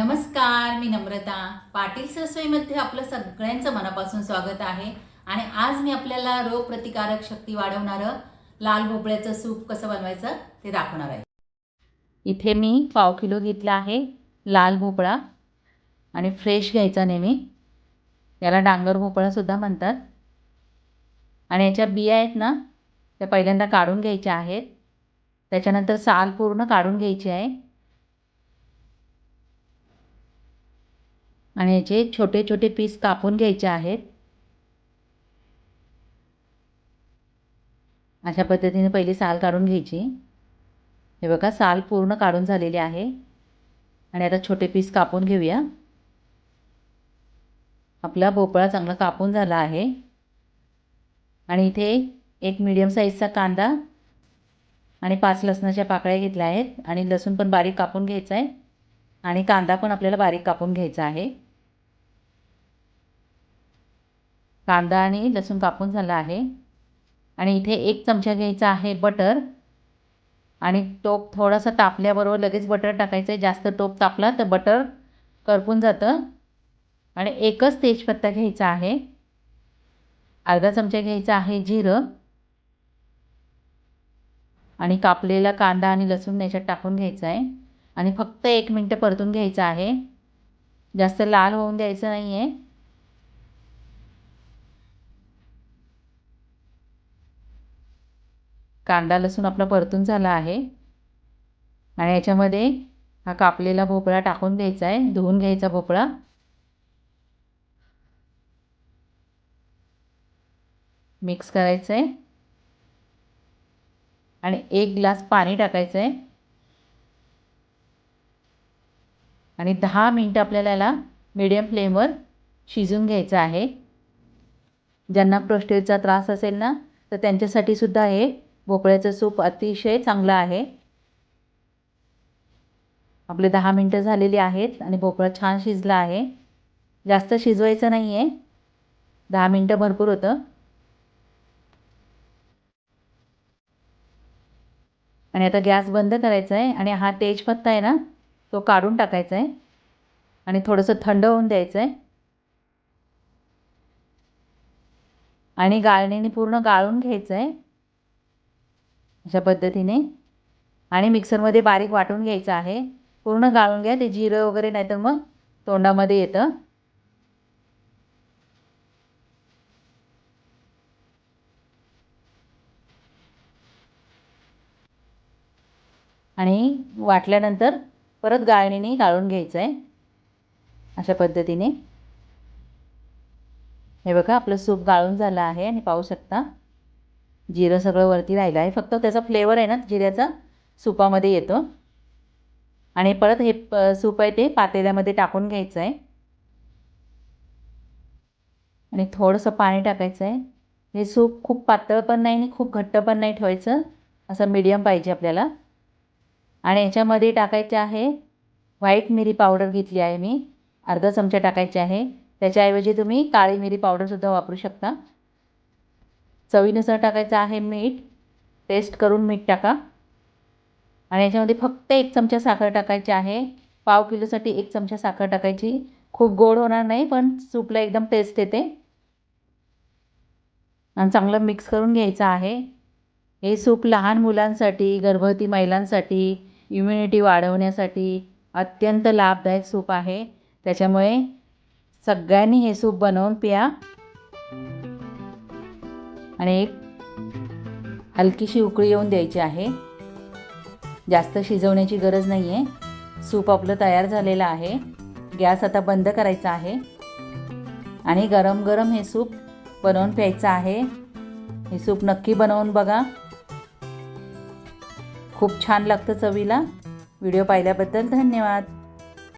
नमस्कार मी नम्रता. पाटील ससोईमध्ये आपलं सगळ्यांचं मनापासून स्वागत आहे. आणि आज मी आपल्याला रोगप्रतिकारक शक्ती वाढवणारं लाल भोपळ्याचं सूप कसं बनवायचं ते दाखवणार आहे. इथे मी पाव किलो घेतला आहे लाल भोपळा आणि फ्रेश घ्यायचा नेहमी. याला डांगर भोपळासुद्धा म्हणतात. आणि याच्या बिया आहेत ना त्या पहिल्यांदा काढून घ्यायच्या आहेत. त्याच्यानंतर साल पूर्ण काढून घ्यायची आहे. आणि याचे छोटे छोटे पीस कापून घ्यायचे आहेत. अशा पद्धतीने पहिली साल काढून घ्यायची. हे बघा साल पूर्ण काढून झालेली आहे. आणि आता छोटे पीस कापून घेऊया. आपला भोपळा चांगला कापून झाला आहे. आणि इथे एक मीडियम साईजचा कांदा आणि पाच लसणाच्या पाकळ्या घेतल्या आहेत. आणि लसूण पण बारीक कापून घ्यायचा आहे. आणि कांदा पण आपल्याला बारीक कापून घ्यायचा आहे. कांदा आणि लसूण कापून झाला आहे. आणि इथे एक चमचा घ्यायचा आहे बटर. आणि टोप थोडासा तापल्याबरोबर लगेच बटर टाकायचं आहे जास्त टोप तापला तर बटर करपून जातं. आणि एकच तेजपत्ता घ्यायचा आहे. अर्धा चमचा घ्यायचा आहे जिरं. आणि कापलेला कांदा आणि लसूण याच्यात टाकून घ्यायचा आहे आणि फक्त एक मिनटं परतून घ्यायचं आहे. जास्त लाल होऊन द्यायचं नाही आहे कांदा लसूण आपला परतून झाला आहे. आणि याच्यामध्ये हा कापलेला भोपळा टाकून द्यायचा आहे. धुवून घ्यायचा भोपळा. मिक्स करायचं आहे. आणि एक ग्लास पाणी टाकायचं आहे. आणि दहा मिनटं आपल्याला याला मीडियम फ्लेमवर शिजून घ्यायचं आहे. ज्यांना प्रोस्टेटचा त्रास असेल ना तर त्यांच्यासाठी सुद्धा हे भोपळ्याचं सूप अतिशय चांगलं आहे. आपले दहा मिनटं झालेली आहेत आणि भोपळा छान शिजला आहे. जास्त शिजवायचं नाही आहे दहा मिनटं भरपूर होतं. आणि आता गॅस बंद करायचा आहे आणि हा तेजपत्ता आहे ना तो काढून टाकायचा आहे आणि थोडंसं थंड होऊन द्यायचं आहे आणि गाळणीने पूर्ण गाळून घ्यायचं आहे अशा पद्धतीने. आणि मिक्सरमध्ये बारीक वाटून घ्यायचं आहे. पूर्ण गाळून घ्या. ते जिरं वगैरे नाही तर मग तोंडामध्ये येतं. आणि वाटल्यानंतर परत गाळणीने गाळून घ्यायचं आहे अशा पद्धतीने. हे बघा आपलं सूप गाळून झालं आहे. आणि पाहू शकता. जिरं सगळं वरती राहिलं आहे. फक्त त्याचा फ्लेवर आहे ना जिऱ्याचा सुपामध्ये येतो. आणि परत हे प सूप आहे ते पातेल्यामध्ये टाकून घ्यायचं आहे. आणि थोडंसं पाणी टाकायचं आहे. हे सूप खूप पातळ पण नाही आणि खूप घट्ट पण नाही ठेवायचं. असं मीडियम पाहिजे आपल्याला. आणि याच्यामध्ये टाकायचे आहे व्हाईट मिरी पावडर घेतली आहे मी. अर्धा चमचा टाकायची आहे. त्याच्याऐवजी तुम्ही काळी मिरी पावडरसुद्धा वापरू शकता. चवीनुसार टाकायचं आहे मीठ. टेस्ट करून मीठ टाका. आणि याच्यामध्ये फक्त एक चमचा साखर टाकायची आहे. पाव किलोसाठी एक चमचा साखर टाकायची. खूप गोड होणार नाही पण सूपला एकदम टेस्ट येते. आणि चांगलं मिक्स करून घ्यायचं आहे. हे सूप लहान मुलांसाठी गर्भवती महिलांसाठी इम्युनिटी वाढवण्यासाठी अत्यंत लाभदायक सूप आहे. त्याच्यामुळे सगळ्यांनी हे सूप बनवून पिया. आणि एक हलकीशी उकळी येऊन द्यायची आहे. जास्त शिजवण्याची गरज नाही आहे सूप आपलं तयार झालेलं आहे. गॅस आता बंद करायचा आहे. आणि गरम गरम हे सूप बनवून प्यायचं आहे. हे सूप नक्की बनवून बघा. खूप छान लागतं चवीला. व्हिडिओ पाहिल्याबद्दल धन्यवाद.